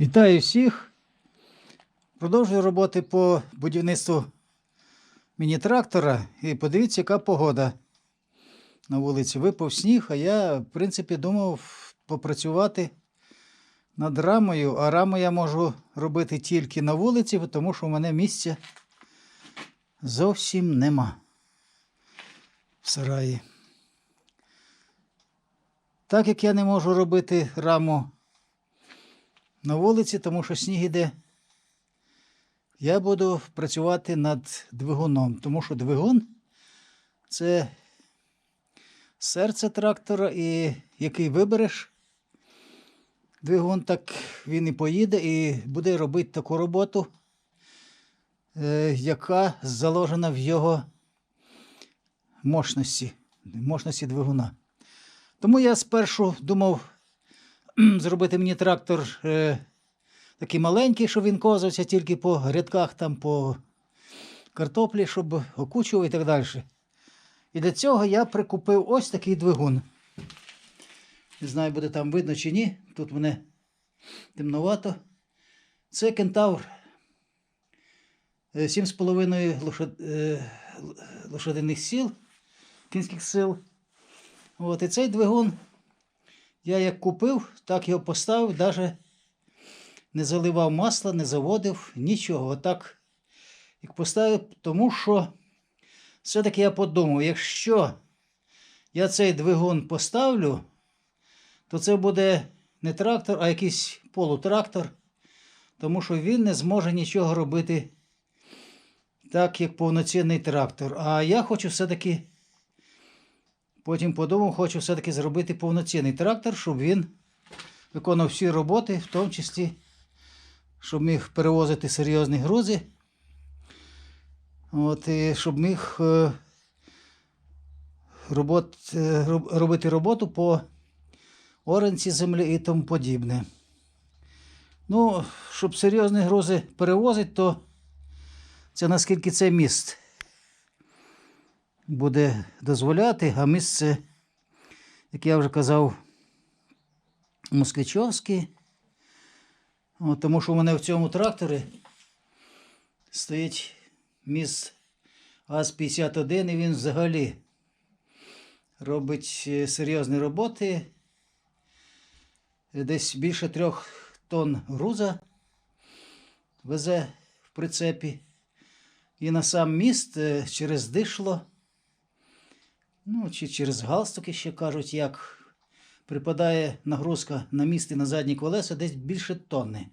Вітаю всіх. Продовжую роботи по будівництву міні-трактора. І подивіться, яка погода на вулиці. Випав сніг, а я, в принципі, думав попрацювати над рамою, а раму я можу робити тільки на вулиці, тому що в мене місця зовсім нема в сараї. Так як я не можу робити раму на вулиці, тому що сніг іде. Я буду працювати над двигуном, тому що двигун це серце трактора, і який вибереш двигун, так він і поїде і буде робити таку роботу, е, яка заложена в його мощності, мощності двигуна. Тому я спершу думав зробити мені трактор е, такий маленький, щоб він ковзався тільки по рядках, там по картоплі, щоб окучував і так далі. І для цього я прикупив ось такий двигун. Не знаю, буде там видно чи ні. Тут мене темновато. Це кентавр е, 7,5 лошад... е, лошадиних сил, кінських сил. От, і цей двигун я як купив, так його поставив, навіть не заливав масла, не заводив, нічого. Отак, як поставив, тому що все-таки я подумав, якщо я цей двигун поставлю, то це буде не трактор, а якийсь полутрактор, тому що він не зможе нічого робити так, як повноцінний трактор. А я хочу все-таки. Потім подумав, хочу все-таки зробити повноцінний трактор, щоб він виконував всі роботи, в тому числі, щоб міг перевозити серйозні грузи. От, і щоб міг е, робот, е, робити роботу по оранці землі і тому подібне. Ну, щоб серйозні грузи перевозити, то це наскільки це міст буде дозволяти, а місце, як я вже казав, Москвичовське. Тому що у мене в цьому тракторі стоїть міст АЗ-51, і він взагалі робить е, серйозні роботи. Десь більше трьох тонн груза везе в прицепі. І на сам міст е, через дишло. Ну, чи через галстуки ще кажуть, як припадає нагрузка на міст і на задні колеса десь більше тонни.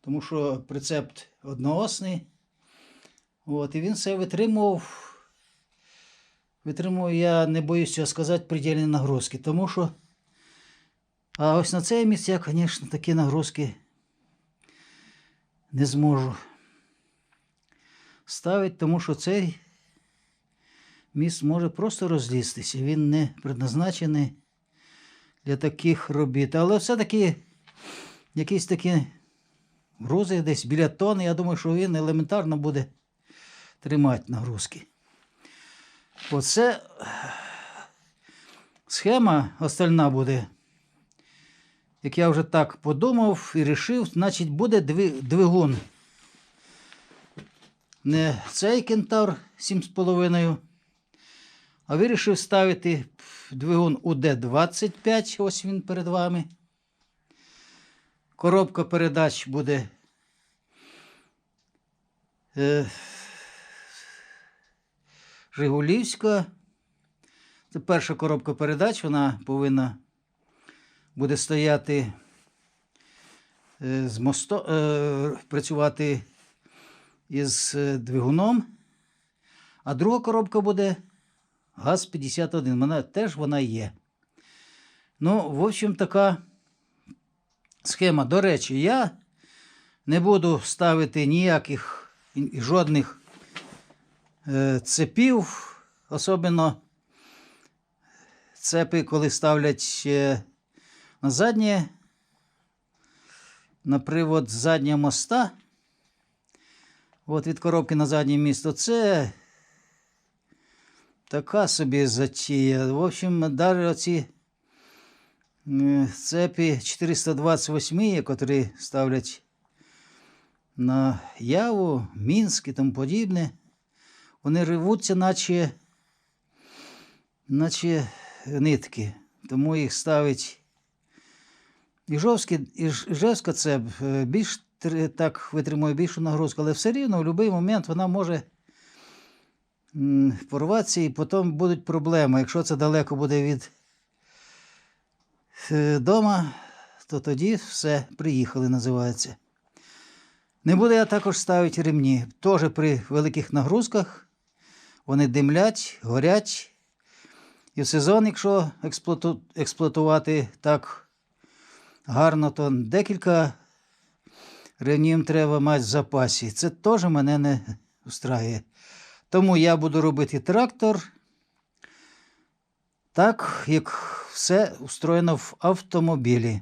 Тому що прицеп одноосний. От, і він все витримував. Витримував, я не боюсь цього сказати, придільні нагрузки. Тому що. А ось на цей місць я, звісно, такі нагрузки не зможу ставити, тому що цей міст може просто розлізтися. Він не предназначений для таких робіт. Але все-таки якісь такі грузи десь біля тони, я думаю, що він елементарно буде тримати нагрузки. Оце схема остальна буде. Як я вже так подумав і вирішив, значить буде двигун. Не цей кентавр 7,5, а вирішив ставити двигун УД-25, ось він перед вами. Коробка передач буде е, Жигулівська. Це перша коробка передач, вона повинна буде стояти е, з мосто, е, працювати із е, двигуном. А друга коробка буде ГАЗ-51. Вона теж вона є. Ну, в общем, така схема. До речі, я не буду ставити ніяких жодних е, цепів, особливо цепи, коли ставлять на заднє, на привод заднього моста. От від коробки на заднє місто. Це така собі затія. В общем, навіть оці цепі 428, які ставлять на Яву, Мінськ і тому подібне, вони ревуться, наче, наче нитки. Тому їх ставить Іжовський, Іж- Іжевська цеп е, більш так витримує більшу нагрузку, але все рівно в будь-який момент вона може порватися і потім будуть проблеми. Якщо це далеко буде від е, дома, то тоді все приїхали, називається. Не буду я також ставити ремні. Теж при великих нагрузках вони димлять, горять. І в сезон, якщо експлуату- експлуатувати так гарно, то декілька ремнів треба мати в запасі. Це теж мене не устраює. Тому я буду робити трактор так, як все устроєно в автомобілі.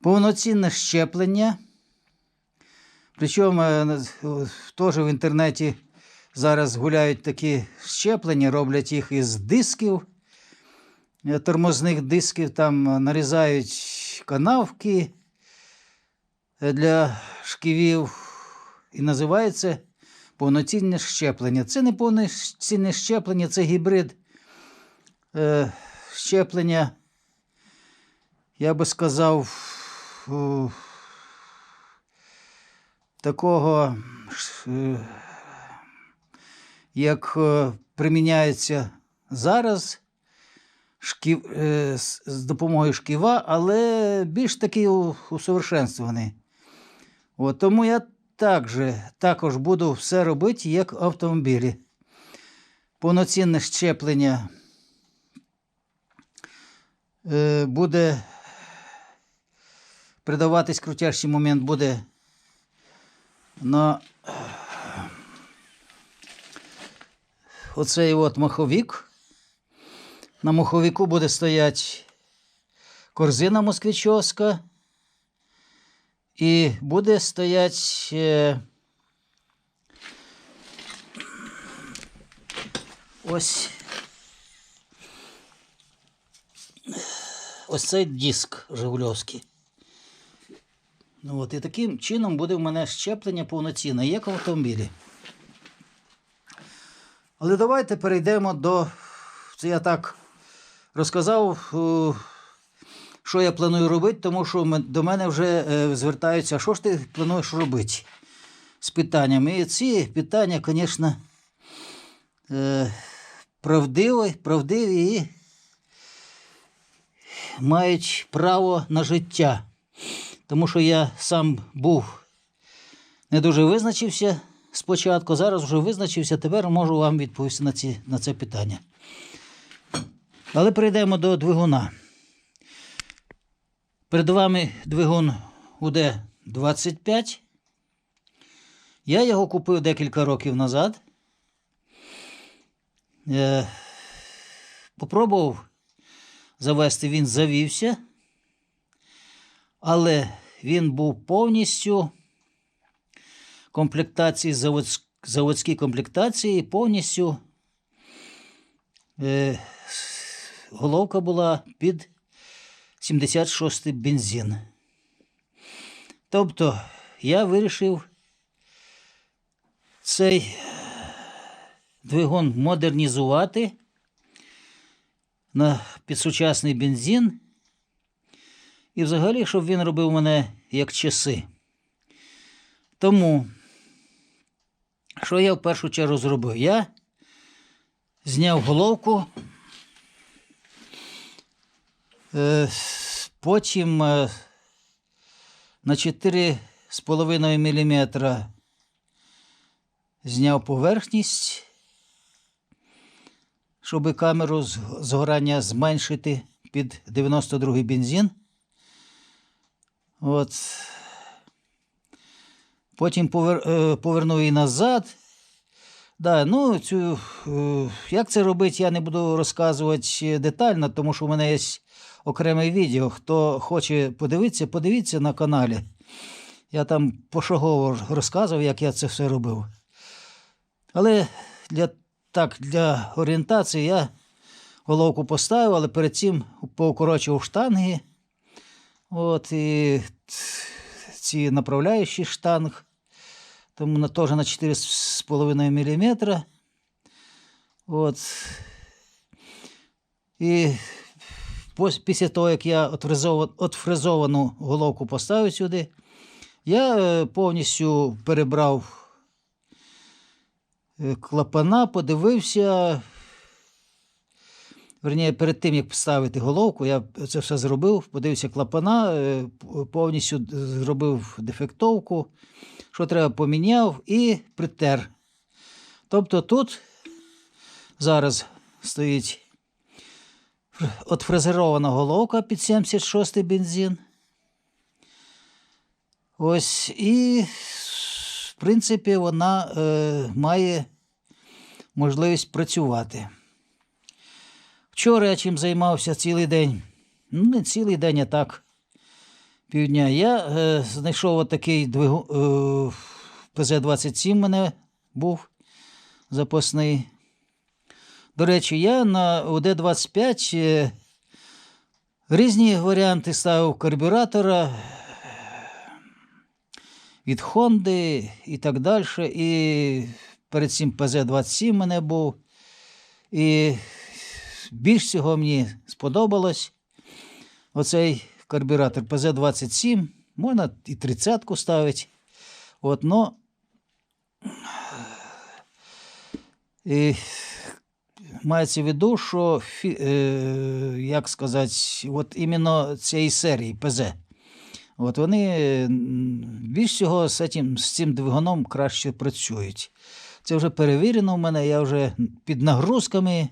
Повноцінне щеплення. Причому е, теж в інтернеті зараз гуляють такі щеплення, роблять їх із дисків, е, тормозних дисків, там е, нарізають канавки е, для шківів і називається повноцінне щеплення. Це не повноцінне щеплення, це гібрид е, щеплення, я би сказав, е, такого, е, як е, приміняється зараз шків, е, з, допомогою шківа, але більш такий усовершенствований. От, тому я також, також буду все робити, як автомобілі. Повноцінне щеплення е, буде придаватись крутящий момент буде на оцей от маховик. На маховику буде стояти корзина москвичовська. І буде стояти е, ось ось цей диск Жигульовський. Ну, от, і таким чином буде в мене щеплення повноцінне, як в автомобілі. Але давайте перейдемо до. Це я так розказав, е, що я планую робити, тому що до мене вже е, звертаються, що ж ти плануєш робити з питаннями. І ці питання, звісно, е, правдиві, правдиві і мають право на життя. Тому що я сам був не дуже визначився спочатку, зараз вже визначився, тепер можу вам відповісти на, ці, на це питання. Але перейдемо до двигуна. Перед вами двигун УД-25. Я його купив декілька років назад. Е, попробував завести, він завівся, але він був повністю комплектації, заводськ- заводській комплектації, повністю е, головка була під 76 бензин. Тобто я вирішив цей двигун модернізувати на підсучасний бензин. І взагалі, щоб він робив мене як часи. Тому, що я в першу чергу зробив? Я зняв головку. Е, Потім е, на 4,5 мм зняв поверхність, щоб камеру згорання зменшити під 92 бензин. От. Потім повер, е, повернув її назад. Да, ну, цю, як це робити, я не буду розказувати детально, тому що в мене є окреме відео. Хто хоче подивитися, подивіться на каналі. Я там пошагово розказував, як я це все робив. Але для, так, для орієнтації я головку поставив, але перед цим поукорочував штанги. От, і ці направляючі штанг. Тому на, теж на 4,5 мм. От. І після того, як я отфрезова- отфрезовану головку поставив сюди, я е, повністю перебрав е, клапана, подивився. Верніше, перед тим, як ставити головку, я це все зробив, подивився клапана, е, повністю зробив дефектовку, що треба поміняв і притер. Тобто тут зараз стоїть фр- отфрезерована головка під 76-й бензин. Ось, і, в принципі, вона е, має можливість працювати. Вчора я чим займався цілий день. Ну, не цілий день, а так. Півдня. Я е, знайшов отакий двигун. Е, ПЗ-27 в мене був запасний. До речі, я на УД-25 е, різні варіанти ставив карбюратора від Хонди і так далі. І перед цим ПЗ-27 мене був. І більш всього мені сподобалось оцей карбюратор ПЗ-27. Можна і 30-ку ставити. От, но... І мається в виду, що, е, як сказати, от іменно цієї серії ПЗ. От вони більш всього з цим, з цим двигуном краще працюють. Це вже перевірено в мене, я вже під нагрузками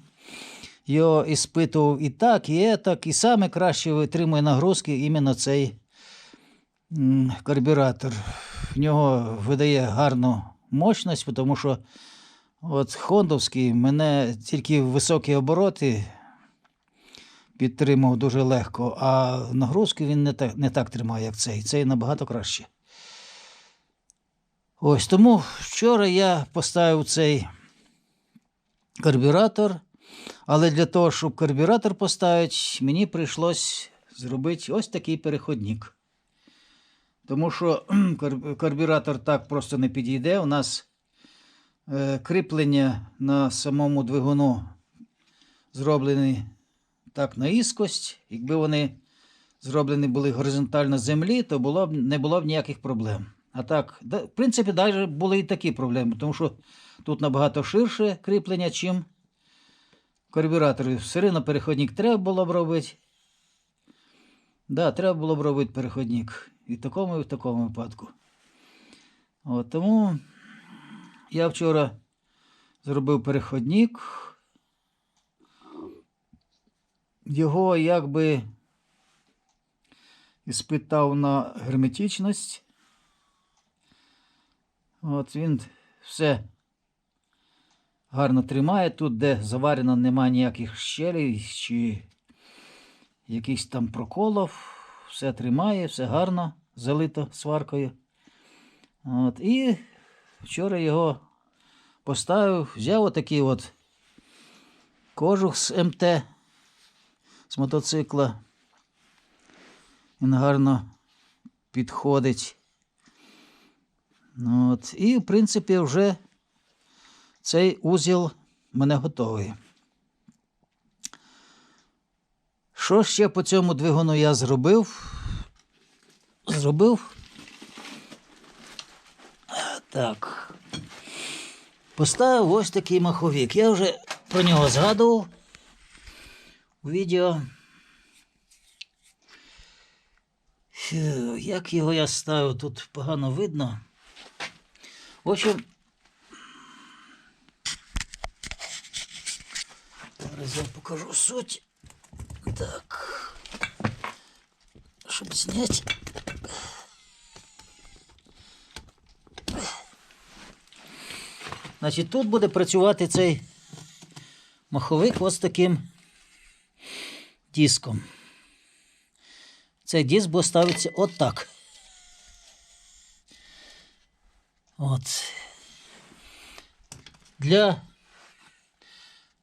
його іспитував і так, і етак, і саме краще витримує нагрузки іменно цей карбюратор. В нього видає гарну мощність, тому що от Хондовський мене тільки високі обороти підтримав дуже легко, а нагрузки він не так, не так тримає, як цей. Цей набагато краще. Ось тому вчора я поставив цей карбюратор, але для того, щоб карбюратор поставити, мені прийшлось зробити ось такий переходник. Тому що карбюратор так просто не підійде. У нас кріплення на самому двигуну зроблені так наїскость. Якби вони зроблені були горизонтально землі, то було б, не було б ніяких проблем. А так, в принципі, навіть були і такі проблеми, тому що тут набагато ширше кріплення, чим карбюратор. Все одно переходник треба було б робити. Да, треба було б робити переходник. І в такому, і в такому випадку. От, тому я вчора зробив переходник. Його якби іспитав на герметичність. От він все гарно тримає. Тут, де заварено, немає ніяких щелей чи якихось там проколів. Все тримає, все гарно, залито сваркою. От, і вчора його поставив, взяв отакий от кожух з МТ з мотоцикла. Він гарно підходить. Ну, От. І, в принципі, вже цей узіл в мене готовий. Що ще по цьому двигуну я зробив? Зробив. Так. Поставив ось такий маховик. Я вже про нього згадував у відео. Як його я ставив, тут погано видно. В общем, зараз я покажу суть. Так. Щоб зняти. Значить, тут буде працювати цей маховик ось таким диском. Цей диск буде ставитися отак. От. Для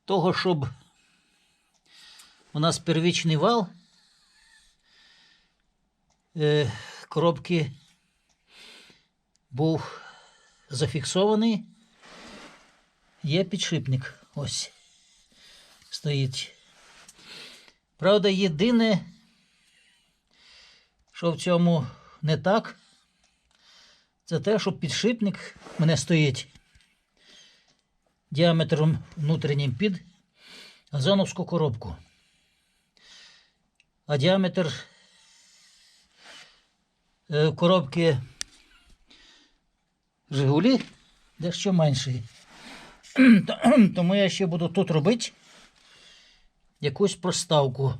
того, щоб У нас первічний вал. Е, коробки був зафіксований. Є підшипник. Ось. Стоїть. Правда, єдине, що в цьому не так, це те, що підшипник в мене стоїть діаметром внутрішнім під газоновську коробку. А діаметр е, коробки Жигулі дещо менший. Тому я ще буду тут робити якусь проставку.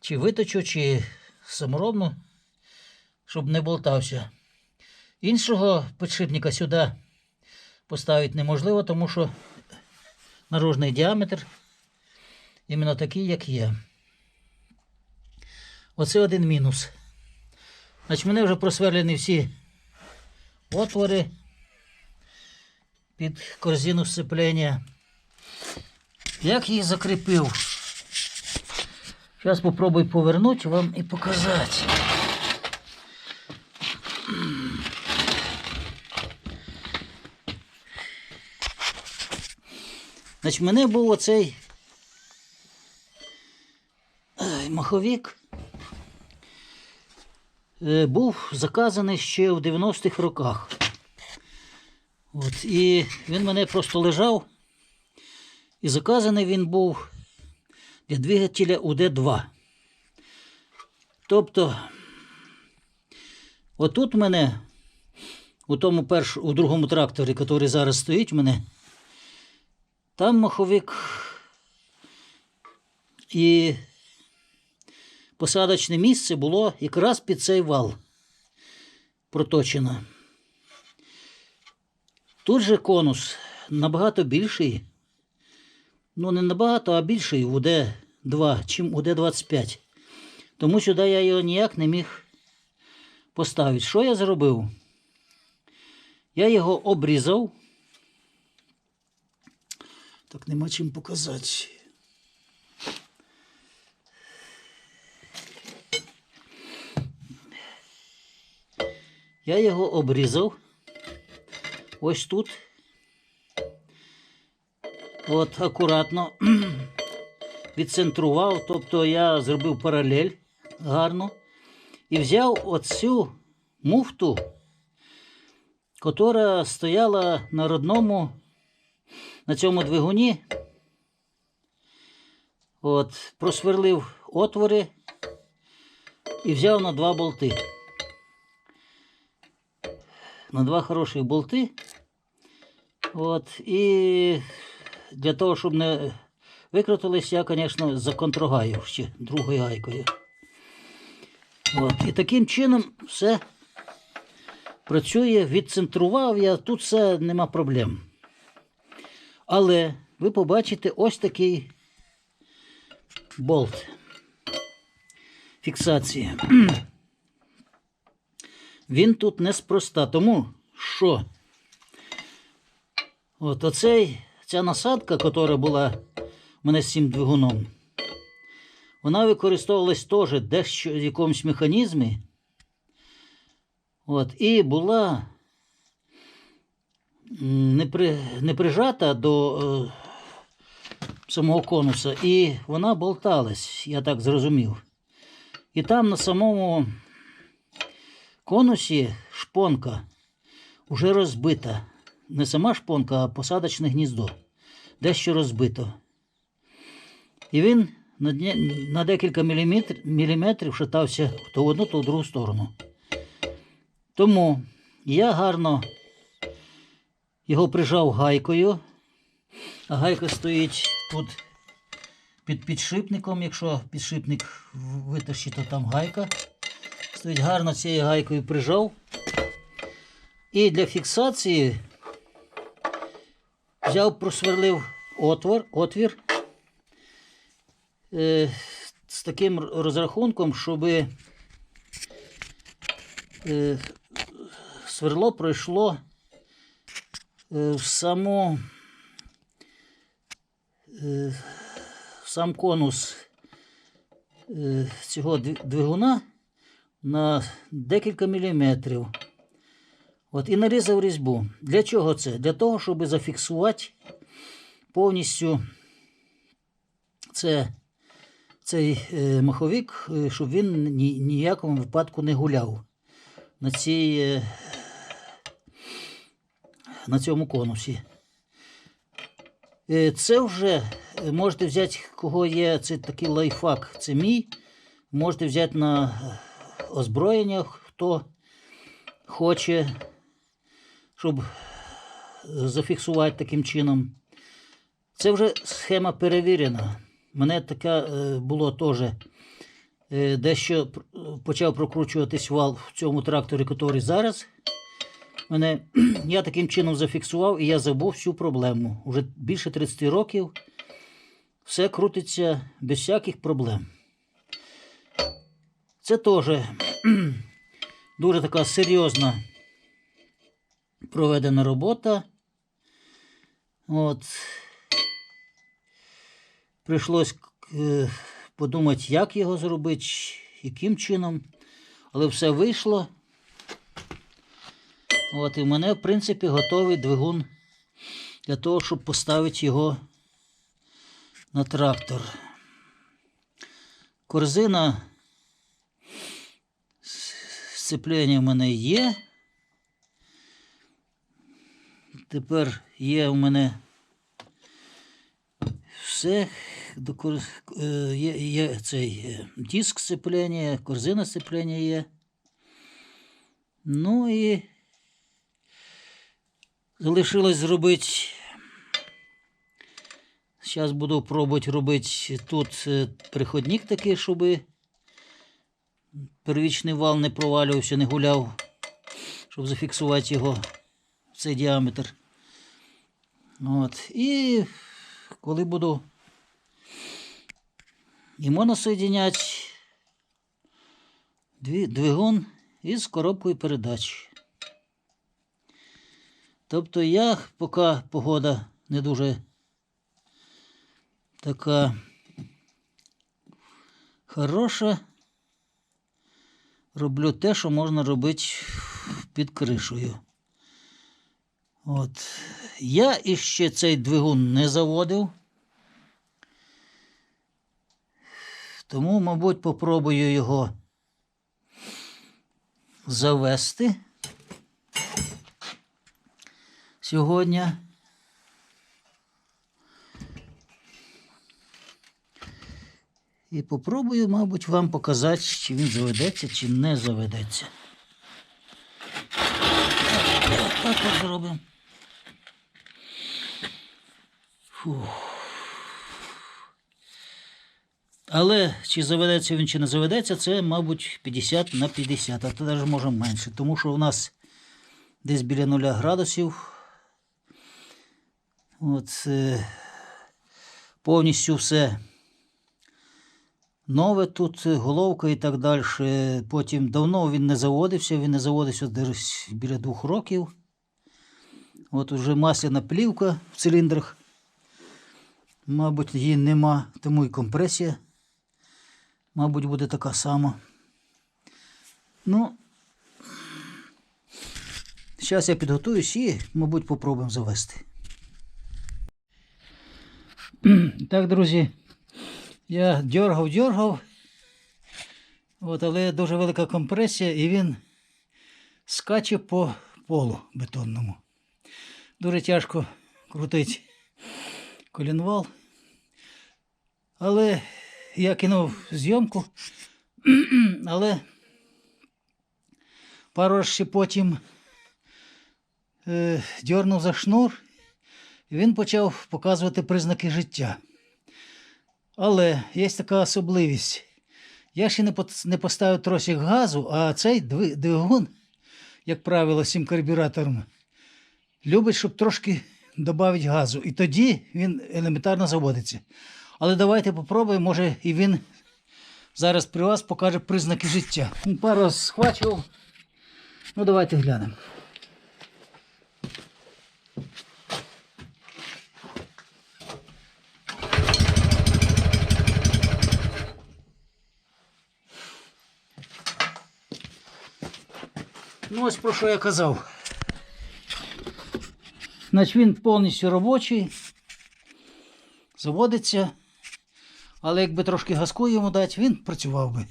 Чи виточу, чи саморобну, щоб не болтався. Іншого підшипника сюди поставити неможливо, тому що наружний діаметр іменно такий, як є. Оце один мінус. Значить, мене вже просверлені всі отвори під корзину сцеплення. Як їх закріпив? Зараз попробую повернути вам і показати. Значить, в мене був оцей ай, маховик. Е, Був заказаний ще в 90-х роках. От, і він мене просто лежав. І заказаний він був для двигателя УД-2. Тобто, отут в мене, у тому перш, у другому тракторі, який зараз стоїть в мене, там маховик і посадочне місце було якраз під цей вал проточено. Тут же конус набагато більший. Ну, не набагато, а більший в УД-2, чим УД-25. Тому сюди я його ніяк не міг поставити. Що я зробив? Я його обрізав. Так нема чим показати. Я його обрізав. Ось тут. От акуратно відцентрував, тобто я зробив паралель гарно і взяв оцю муфту, яка стояла на родному на цьому двигуні. От, просверлив отвори і взяв на два болти. На два хороших болти. От, і для того, щоб не викрутились, я, звісно, законтрогаю ще другою гайкою. От, і таким чином все працює, відцентрував я, тут все нема проблем. Але ви побачите ось такий болт фіксації. Він тут неспроста, тому що от оцей, ця насадка, яка була у мене з цим двигуном, вона використовувалась теж дещо в якомусь механізмі. От, і була не, при, не прижата до е, самого конуса, і вона болталась, я так зрозумів. І там на самому конусі шпонка вже розбита. Не сама шпонка, а посадочне гніздо. Дещо розбито. І він на, на декілька міліметр, міліметрів шатався то в одну, то в другу сторону. Тому я гарно його прижав гайкою, а гайка стоїть тут під підшипником. Якщо підшипник витащить, то там гайка. Стоїть гарно цією гайкою прижав. І для фіксації взяв, просверлив отвор, отвір е, з таким розрахунком, щоб е, сверло пройшло е, в саму е, в сам конус е, цього двигуна на декілька міліметрів. От, і нарізав різьбу. Для чого це? Для того, щоб зафіксувати повністю це, цей е, маховик, е, щоб він ні, ніякому випадку не гуляв на, цій, е, на цьому конусі. Це вже можете взяти, кого є це такий лайфхак, це мій. Можете взяти на озброєння, хто хоче, щоб зафіксувати таким чином. Це вже схема перевірена. Мене така е, було теж. Е, Дещо почав прокручуватись вал в цьому тракторі, який зараз. Мене, я таким чином зафіксував і я забув всю проблему. Уже більше 30 років все крутиться без всяких проблем. Це теж дуже така серйозна проведена робота. От. Прийшлось е, подумати, як його зробити, яким чином. Але все вийшло. От, і в мене, в принципі, готовий двигун для того, щоб поставити його на трактор. Корзина сцеплення в мене є. Тепер є у мене все. Е, є, є цей е, диск сцеплення, корзина сцеплення є. Ну і залишилось зробити. Зараз буду пробувати робити тут е, переходник такий, щоб первічний вал не провалювався, не гуляв, щоб зафіксувати його в цей діаметр. От. І коли буду і моносоєдиняти дві, двигун із коробкою передач. Тобто я, поки погода не дуже така хороша, роблю те, що можна робити під кришею. От. Я іще цей двигун не заводив. Тому, мабуть, попробую його завести сьогодні. І попробую, мабуть, вам показати, чи він заведеться, чи не заведеться. Так от зробимо. Але чи заведеться він, чи не заведеться, це, мабуть, 50 на 50, а то навіть може менше. Тому що у нас десь біля 0 градусів. От, е, повністю все нове тут, е, головка і так далі. Потім давно він не заводився, він не заводився десь біля двох років. От уже масляна плівка в циліндрах. Мабуть, її нема, тому і компресія. Мабуть, буде така сама. Ну, зараз я підготуюсь і, мабуть, попробуємо завести. Так, друзі, я дергав, дергав. От, але дуже велика компресія, і він скаче по полу бетонному. Дуже тяжко крутить колінвал. Але я кинув зйомку, але пару раз ще потім е, дьорнув за шнур, і він почав показувати признаки життя. Але є така особливість. Я ще не, поставив тросик газу, а цей дви- двигун, як правило, з цим карбюратором, любить, щоб трошки додати газу. І тоді він елементарно заводиться. Але давайте попробуємо, може і він зараз при вас покаже признаки життя. Пару схвачував. Ну, давайте глянемо. Ну, ось про що я казав. Значить, він повністю робочий, заводиться, але якби трошки газку йому дати, він працював би.